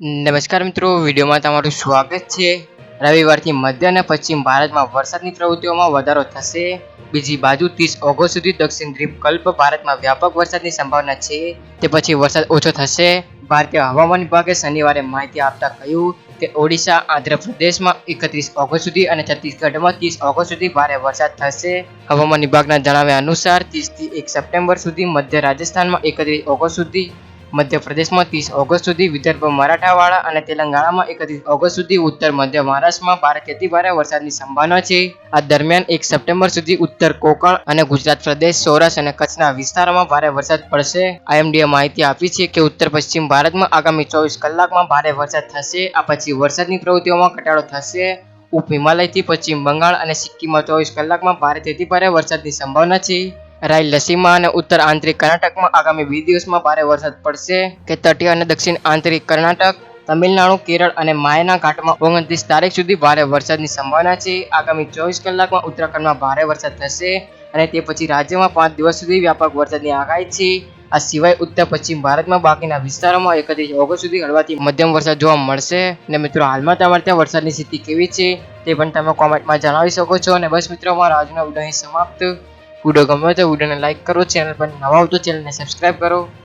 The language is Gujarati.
નમસ્કાર મિત્રો, વિડીયોમાં તમારું સ્વાગત છે. રવિવારથી મધ્ય અને પશ્ચિમ ભારતમાં વરસાદની પ્રવૃત્તિઓમાં વધારો થશે. બીજી બાજુ ત્રીસ ઓગસ્ટ સુધી દક્ષિણ દ્વીપકલ્પ ભારતમાં વ્યાપક વરસાદની સંભાવના છે. તે પછી વરસાદ ઓછો થશે. ભારતીય હવામાન વિભાગે શનિવારે માહિતી આપતા કહ્યું કે ઓડિશા, આંધ્રપ્રદેશમાં એકત્રીસ ઓગસ્ટ સુધી અને છત્તીસગઢમાં ત્રીસ ઓગસ્ટ સુધી ભારે વરસાદ થશે. હવામાન વિભાગના જણાવ્યા અનુસાર, ત્રીસથી એક સપ્ટેમ્બર સુધી મધ્ય રાજસ્થાનમાં એકત્રીસ ઓગસ્ટ સુધી મધ્યપ્રદેશમાં ત્રીસ ઓગસ્ટ સુધી વિદર્ભ મરાઠાવાડા અને તેલંગાણામાં એકત્રીસ ઓગસ્ટ સુધી ઉત્તર મધ્ય મહારાષ્ટ્રમાં ભારેથી ભારે વરસાદની સંભાવના છે. આ દરમિયાન એક સપ્ટેમ્બર સુધી ઉત્તર કોકણ અને ગુજરાત પ્રદેશ, સૌરાષ્ટ્ર અને કચ્છના વિસ્તારોમાં ભારે વરસાદ પડશે. આઈએમડીએ માહિતી આપી છે કે ઉત્તર પશ્ચિમ ભારતમાં આગામી ચોવીસ કલાકમાં ભારે વરસાદ થશે. આ પછી વરસાદની પ્રવૃત્તિઓમાં ઘટાડો થશે. ઉપ હિમાલયથી પશ્ચિમ બંગાળ અને સિક્કિમમાં ચોવીસ કલાકમાં ભારેથી ભારે વરસાદની સંભાવના છે. રાયલસીમા અને ઉત્તર આંતરિક કર્ણાટકમાં આગામી બે દિવસમાં ભારે વરસાદ પડશે કે તટીય અને દક્ષિણ આંતરિક કર્ણાટક, તમિલનાડુ, કેરળ અને માયના ઘાટમાં ઓગણત્રીસ તારીખ સુધી ભારે વરસાદની સંભાવના છે. આગામી ચોવીસ કલાકમાં ઉત્તરાખંડમાં ભારે વરસાદ થશે અને તે પછી રાજ્યમાં પાંચ દિવસ સુધી વ્યાપક વરસાદની આગાહી છે. આ સિવાય ઉત્તર પશ્ચિમ ભારતમાં બાકીના વિસ્તારોમાં એકત્રીસ ઓગસ્ટ સુધી હળવાથી મધ્યમ વરસાદ જોવા મળશે. અને મિત્રો, હાલમાં તમારે ત્યાં વરસાદની સ્થિતિ કેવી છે તે પણ તમે કોમેન્ટમાં જણાવી શકો છો. અને બસ મિત્રો મારા આજનો વીડિયો સમાપ્ત. વીડિયો ગમ્યો તો વિડીયોને લાઇક કરો ચેનલ પર નવા આવતો ચેનલને સબસ્ક્રાઈબ કરો.